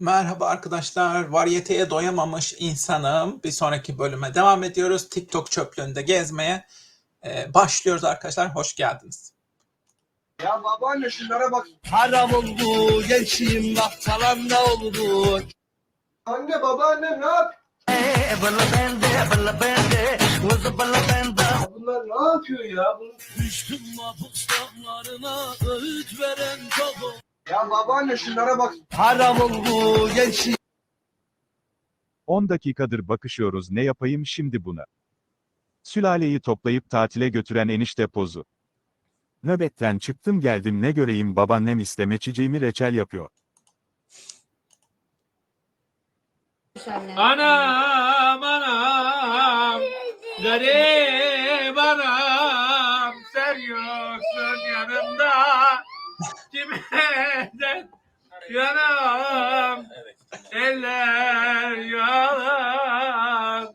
Merhaba arkadaşlar, varyeteye doyamamış insanım. Bir sonraki bölüme devam ediyoruz. TikTok çöplüğünde gezmeye Ee, başlıyoruz arkadaşlar. Hoş geldiniz. Ya babaanne şunlara bak. Haram oldu gençliğim bak falan da oldu. Anne babaanne ne yap? Ya bunlar ne yapıyor ya? Düştüm damlarına öğüt veren oldu. Ya babaanne şunlara bak. Haram oldu gençliğim. 10 dakikadır bakışıyoruz ne yapayım şimdi buna. Sülaleyi toplayıp tatile götüren enişte pozu. Nöbetten çıktım geldim ne göreyim babaannem istemeciciğimi reçel yapıyor. Anam anam garip anam sen yoksun yanımda kime yanam eller yalan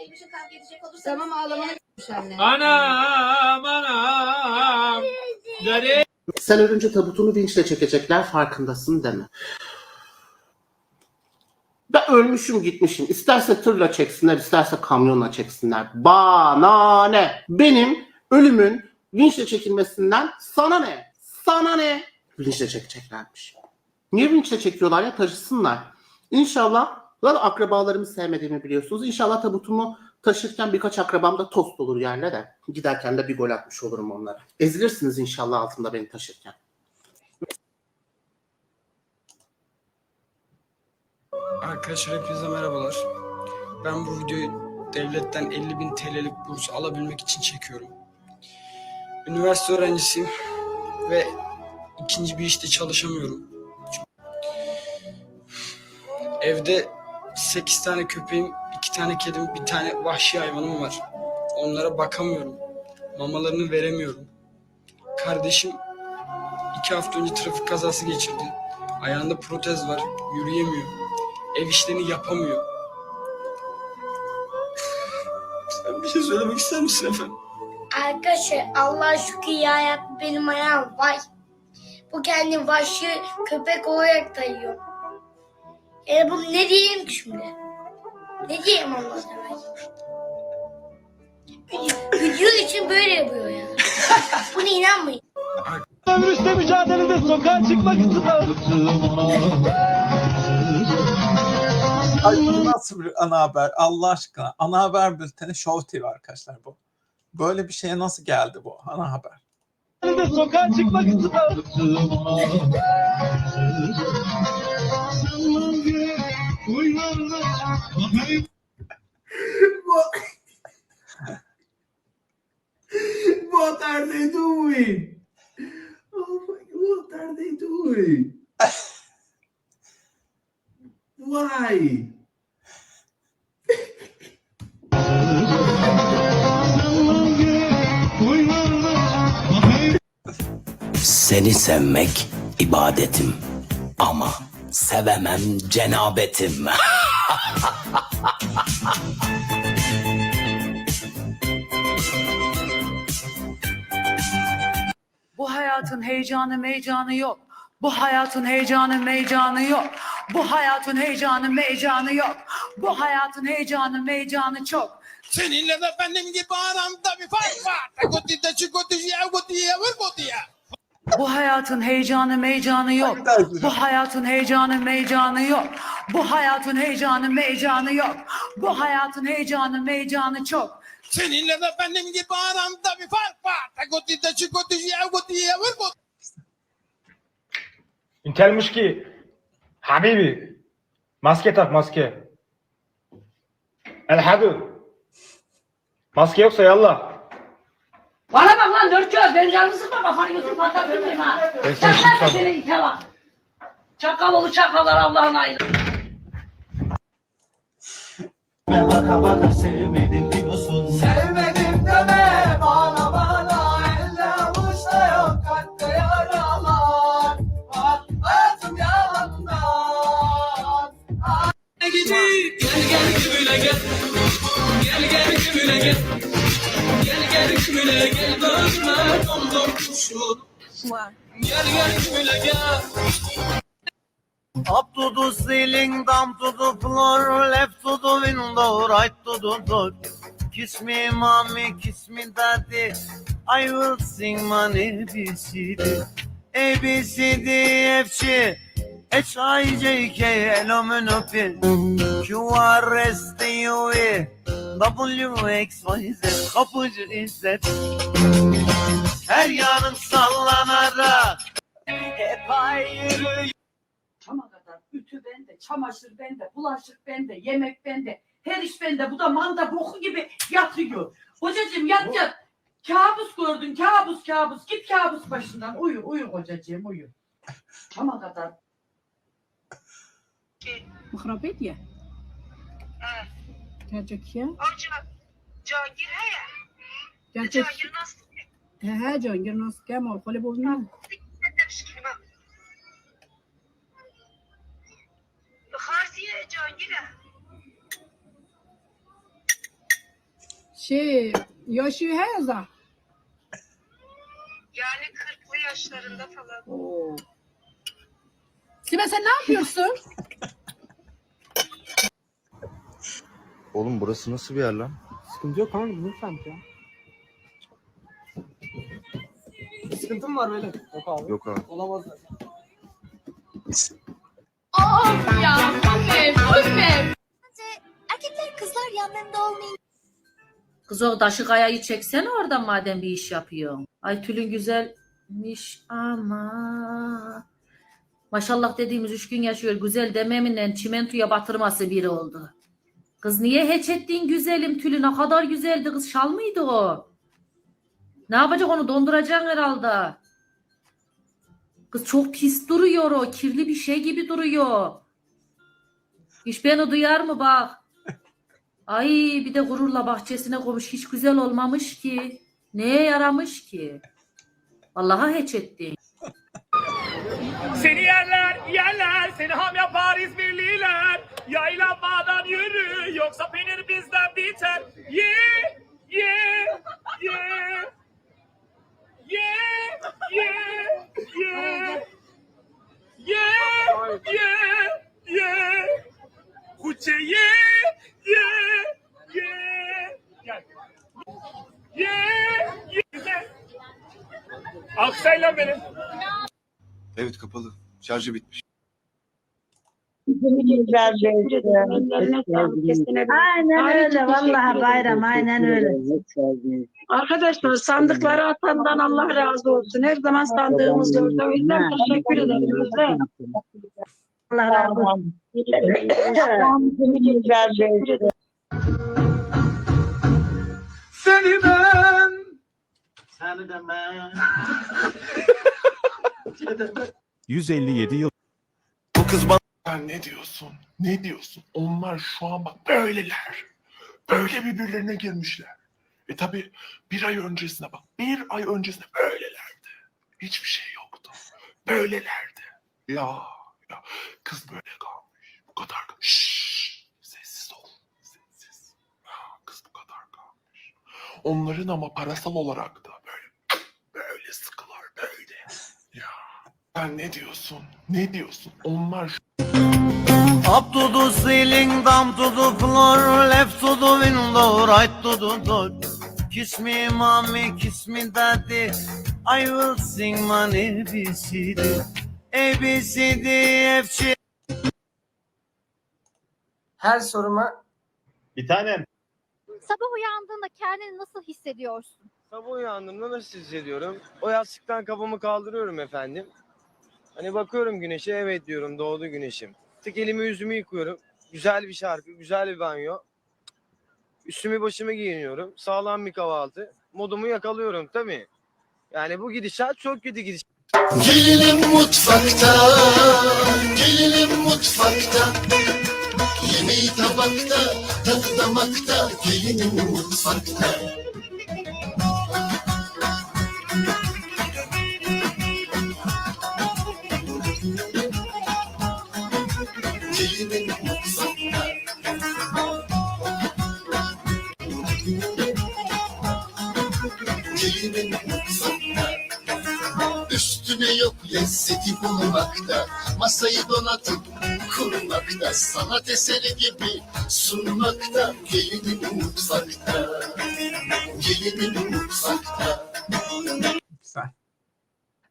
Elbise kavga edecek olursa tamam ağlamaya anne. anam anam Sen ölünce tabutunu vinçle çekecekler farkındasın mi? Ben ölmüşüm gitmişim. İsterse tırla çeksinler, isterse kamyonla çeksinler. Bana ne? Benim ölümün vinçle çekilmesinden sana ne? Sana ne? Vinçle çekeceklermiş. Niye vinçle çekiyorlar ya? Taşısınlar. İnşallah, zaten akrabalarımı sevmediğimi biliyorsunuz. İnşallah tabutumu taşırken birkaç akrabam da tost olur yerle de. Giderken de bir gol atmış olurum onlara. Ezilirsiniz inşallah altında beni taşırken. Arkadaşlar hepinize merhabalar. Ben bu videoyu devletten 50.000 TL'lik burs alabilmek için çekiyorum. Üniversite öğrencisiyim ve ikinci bir işte çalışamıyorum. Evde 8 tane köpeğim, 2 tane kedim, bir tane vahşi hayvanım var. Onlara bakamıyorum. Mamalarını veremiyorum. Kardeşim 2 hafta önce trafik kazası geçirdi. Ayağında protez var, yürüyemiyor ev işlerini yapamıyor. Sen bir şey söylemek ister misin efendim? Arkadaşlar Allah şükür ya Rabbi benim ayağım vay. Bu kendi vahşi köpek olarak dayıyor. Yani bunu ne diyeyim ki şimdi? Ne diyeyim Allah demek? Video için böyle yapıyor ya. Buna inanmayın. Virüsle mücadelede sokağa çıkmak istiyorum. Ay bu nasıl bir ana haber? Allah aşkına. Ana haber bülteni Show TV arkadaşlar bu. Böyle bir şeye nasıl geldi bu ana haber? sokağa çıkmak istiyorum. What are they doing? Oh my, what are they doing? Why? Seni sevmek ibadetim ama sevemem cenabetim. Bu hayatın heyecanı meycanı yok. Bu hayatın heyecanı meycanı yok. Bu hayatın heyecanı meycanı yok. Bu hayatın heyecanı meycanı çok. Seninle de benim gibi aramda bir fark var. Takotide çikotiye gotiye vur gotiye. Bu hayatın heyecanı meycanı yok. Bu hayatın heyecanı meycanı yok. Bu hayatın heyecanı meycanı yok. Bu hayatın heyecanı meycanı çok. Seninle de benim gibi aramda bir fark var. Takoti de çikoti yavgoti yavgoti. İntelmiş ki. Habibi. Maske tak maske. El hadu. Maske yoksa yallah. Bana bak lan dört göz. Benim canımı sıkma kafanı götür patlat öpeyim ha. Ben seni Çakal sandım. seni ite bak. Çakal oğlu çakallar Allah'ın ayrı. Sevmedim gel Bözme kondor kuşun Gel gel gümüle gel Up to the ceiling, down to the floor, left to the window, right to the door. Kiss me, mommy, kiss me, daddy. I will sing my ABCD. A, B, C, D, F, G, H, I, J, K, L, M, N, O, P, Q, R, S, T, U, V, W, X, Y, Z. Kapıcı İzzet. Her yanım sallanarak hep ayrı. Çama kadar ütü bende, çamaşır bende, bulaşık bende, yemek bende. Her iş bende. Bu da manda boku gibi yatıyor. Hocacığım yat yat. Kabus gördün. Kabus kabus. Git kabus başından. Uyu uyu hocacığım uyu. Çama kadar. Mıhrabet ya. Gerçek ya. Avcı. Cagir he ya. Gerçek. Cagir nasıl? He he Cihangir nasıl kemal خالی بودن Harsiye Cahil'e. şey yaşı he za. Yani 40'lı yaşlarında falan. Oo. Sibel sen ne yapıyorsun? Oğlum burası nasıl bir yer lan? Sıkıntı yok kanka lütfen ya. Sıkıntım var böyle. Yok abi. Yok abi. Olamaz. Of ya bu ne? Erkekler kızlar yanlarında olmayın. Kız o taşı kayayı çeksene oradan madem bir iş yapıyorsun. Ay tülün güzelmiş ama. Maşallah dediğimiz üç gün yaşıyor. Güzel dememinle çimentoya batırması biri oldu. Kız niye heç ettin güzelim tülü? Ne kadar güzeldi kız. Şal mıydı o? Ne yapacak onu donduracaksın herhalde. Kız çok pis duruyor o. Kirli bir şey gibi duruyor. Hiç beni duyar mı bak. Ay bir de gururla bahçesine koymuş. Hiç güzel olmamış ki. Neye yaramış ki? Vallahi heç etti. Seni yerler, yerler, seni ham yapar İzmirliler. Yaylanmadan yürü, yoksa peynir bizden biter. Ye, Kuçe ye, ye, ye. Gel. Ye, ye. Güzel. Alkışlayın lan beni. Evet kapalı. Şarjı bitmiş. Aynen öyle vallahi bayram aynen öyle. Arkadaşlar sandıkları atandan Allah razı olsun. Her zaman sandığımız orada. O yüzden teşekkür ederim. Allah razı olsun. Seni ben. Seni de ben. 157 yıl Bu kız bana Sen ne diyorsun? Ne diyorsun? Onlar şu an bak böyleler. Böyle birbirlerine girmişler. E tabi bir ay öncesine bak. Bir ay öncesine böylelerdi. Hiçbir şey yoktu. Böylelerdi. Ya, ya kız böyle kalmış. Bu kadar Şşş, sessiz ol. Sessiz. Ya, kız bu kadar kalmış. Onların ama parasal olarak da böyle böyle sıkılar böyle. Ya sen ne diyorsun? Ne diyorsun? Onlar Up to the ceiling, down to the floor, left to the window, right to the door. Kiss me, mommy, kiss me, daddy. I will sing my ABCD. A, B, C, D, F, G. Her soruma Bir tanem. Sabah uyandığında kendini nasıl hissediyorsun? Sabah uyandığımda nasıl hissediyorum? O yastıktan kafamı kaldırıyorum efendim. Hani bakıyorum güneşe evet diyorum doğdu güneşim. Tık elimi yüzümü yıkıyorum. Güzel bir şarkı, güzel bir banyo. Üstümü başımı giyiniyorum. Sağlam bir kahvaltı. Modumu yakalıyorum tabii. Yani bu gidişat çok kötü gidiş. Gelinim mutfakta, gelinim mutfakta. Yemeği tabakta, tadı damakta, gelinim mutfakta. Lezzeti bulmakta, masayı donatıp kurmakta, sanat eseri gibi sunmakta, gelinin mutfakta, gelinin mutfakta. Güzel.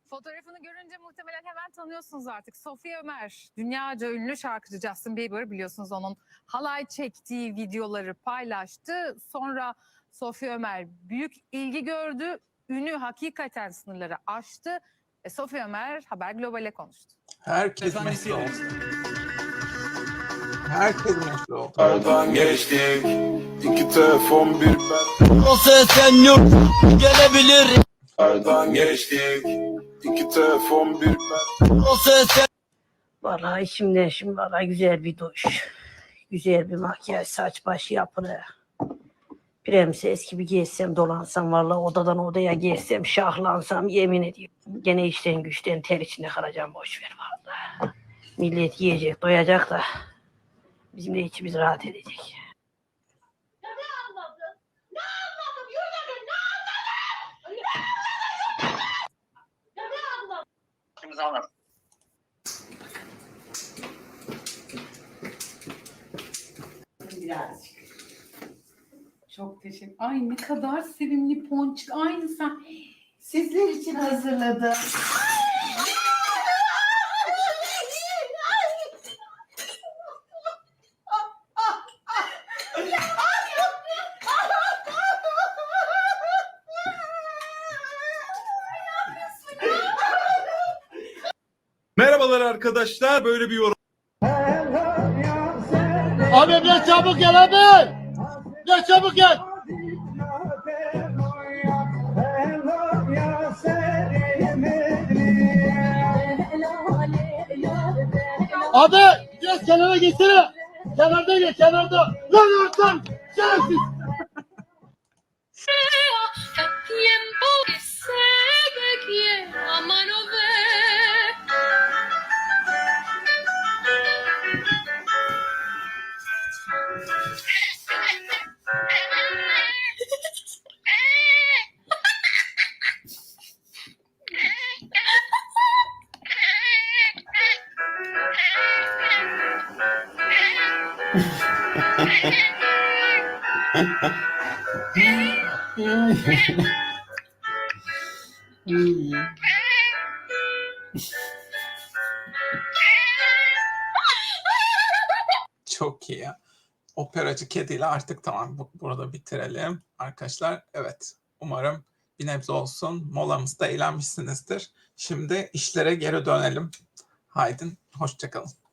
Fotoğrafını görünce muhtemelen hemen tanıyorsunuz artık. Sofia Ömer, dünyaca ünlü şarkıcı Justin Bieber biliyorsunuz onun halay çektiği videoları paylaştı. Sonra Sofia Ömer büyük ilgi gördü. Ünü hakikaten sınırları aştı. E, Sofia Ömer Haber Global'e konuştu. Herkes mutlu olsun. Herkes mutlu olsun. Aradan geçtik. İki telefon bir ben. O sen yok, gelebilir. Aradan geçtik. İki telefon bir ben. O sen Vallahi içimden şimdi vallahi güzel bir duş. Güzel bir makyaj, saç baş yapılı. Prenses gibi gezsem dolansam vallahi odadan odaya gezsem şahlansam yemin ediyorum. Gene işten güçten ter içinde kalacağım boş ver vallahi. Millet yiyecek doyacak da bizim de içimiz rahat edecek. Birazcık. Çok teşekkür Ay ne kadar sevimli ponçik. Aynı sen. Sizler için hazırladım. Merhabalar arkadaşlar. Böyle bir yorum. Abi gel çabuk gel abi. Gel çabuk gel. Abi gel kenara geçsene. Kenarda gel kenarda. Lan oradan. Şerefsiz. tiempo que sé que quiero a mano ver. Çok iyi. Operacı kediyle artık tamam bu, burada bitirelim arkadaşlar. Evet umarım bir nebze olsun molamızda eğlenmişsinizdir. Şimdi işlere geri dönelim. Haydin hoşçakalın.